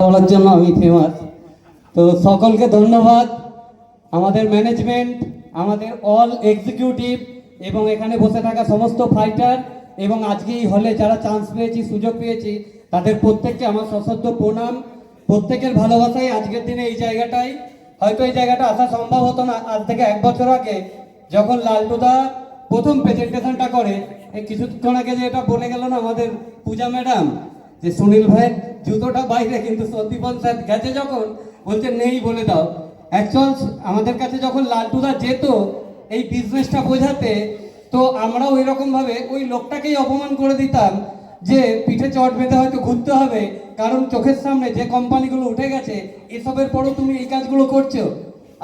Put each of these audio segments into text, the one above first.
বলার জন্য আমি ফেমাস তো সকলকে ধন্যবাদ। আমাদের ম্যানেজমেন্ট আমাদের অল এক্সিকিউটিভ এবং এখানে বসে থাকা সমস্ত ফাইটার এবং আজকে এই হলে যারা চান্স পেয়েছি, সুযোগ পেয়েছি, তাদের প্রত্যেককে আমার সশ্রদ্ধ প্রণাম। প্রত্যেকের ভালোবাসাই আজকের দিনে এই জায়গাটাই। হয়তো এই জায়গাটা আসা সম্ভব হতো না আজ থেকে এক বছর আগে, যখন লালটুদা প্রথম প্রেজেন্টেশনটা করে কিছুক্ষণ আগে যে এটা বলে গেল না আমাদের পূজা ম্যাডাম, যে সুনীল ভাইয়ের জুতোটা বাইরে, কিন্তু সন্দীপন স্যার গেছে যখন, বলছে, নেই, বলে দাও। অ্যাকচুয়াল আমাদের কাছে যখন লালটুদা যেত, এই বিজনেসটা বোঝাতে, তো আমরাও ওই রকমভাবে ওই লোকটাকেই অপমান করে দিতাম যে, পিঠে চট বেঁধে হয়তো ঘুরতে হবে, কারণ চোখের সামনে যে কোম্পানিগুলো উঠে গেছে, এসবের পরও তুমি এই কাজগুলো করছ।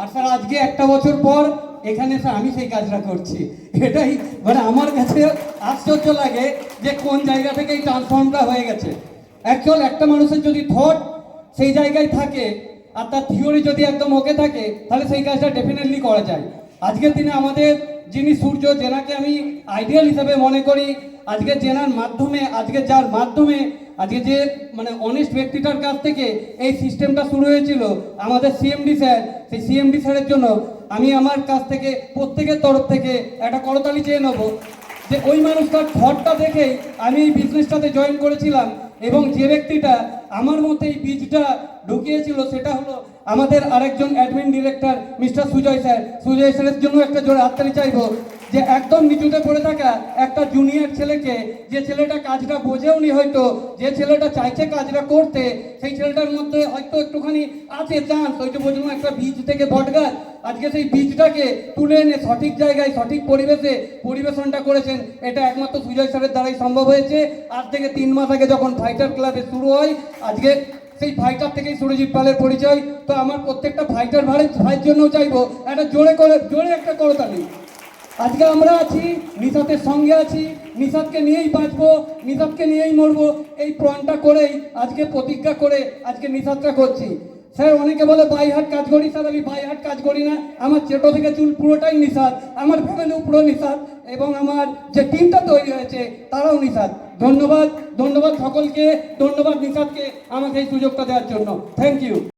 আর স্যার, আজকে একটা বছর পর, এখানে স্যার, আমি সেই কাজটা করছি। এটাই মানে আমার কাছে আশ্চর্য লাগে যে কোন জায়গা থেকে এই ট্রান্সফর্মটা হয়ে গেছে। অ্যাকচুয়াল একটা মানুষের যদি থট সেই জায়গায় থাকে আর তার থিওরি যদি একদম ওকে থাকে, তাহলে সেই কাজটা ডেফিনেটলি করা যায়। আজকের দিনে আমাদের যিনি সূর্য, যেনাকে আমি আইডিয়াল হিসেবে মনে করি, আজকে জেনার মাধ্যমে, আজকে যার মাধ্যমে, আজকে যে মানে অনেস্ট ব্যক্তিটার কাছ থেকে এই সিস্টেমটা শুরু হয়েছিল, আমাদের সিএমডি স্যার সেই সিএমডি স্যারের জন্য আমি আমার কাছ থেকে, প্রত্যেকের তরফ থেকে একটা করতালি চেয়ে নেব যে ওই মানুষটার ঘরটা দেখেই আমি এই বিজনেসটাতে জয়েন করেছিলাম। এবং যে ব্যক্তিটা আমার মতে এই বীজটা ঢুকিয়েছিল সেটা হলো আমাদের আরেকজন admin director mister Sujoy sir. Sujoy স্যারের জন্য একটা জোরে হাততালি চাইব যে একদম নিচুতে পড়ে থাকা একটা জুনিয়র ছেলেকে যে ছেলেটা কাজটা বোঝেও নি হয়তো, যে ছেলেটা চাইছে কাজটা করতে, সেই ছেলেটার মধ্যে হয়তো একটুখানি আছে চান্স ওই যে একটা বীজ থেকে বটগাছ। আজকে সেই বীজটাকে তুলে এনে সঠিক জায়গায়, সঠিক পরিবেশে পরিবেশনটা করেছেন, এটা একমাত্র সুজয় স্যারের দ্বারাই সম্ভব হয়েছে। আজ থেকে তিন মাস আগে যখন ফাইটার ক্লাবে শুরু হয়, আজকে সেই ফাইটার থেকেই সুরজিৎ পালের পরিচয়। তো আমার প্রত্যেকটা ফাইটার ভাই, ভাইয়ের জন্য চাইব, একটা জোরে করে, জোরে একটা করতালি আজকে আমরা আছি, নিশাতের সঙ্গে আছি, নিশাতকে নিয়েই বাঁচবো, নিশাতকে নিয়েই মরবো, এই প্রণটা করেই আজকে প্রতিজ্ঞা করে আজকে নিশাতটা করছি। স্যার, অনেকে বলে বাই হাট কাজ করি, স্যার, আমি বাই হাট কাজ করি না। আমার চেটো থেকে চুল পুরোটাই নিষাদ, আমার ফ্যামিলিও পুরো নিষাদ, এবং আমার যে টিমটা তৈরি হয়েছে, তারাও নিষাদ। ধন্যবাদ ধন্যবাদ সকলকে, ধন্যবাদ নিষাদকে আমাকে এই সুযোগটা দেওয়ার জন্য। Thank you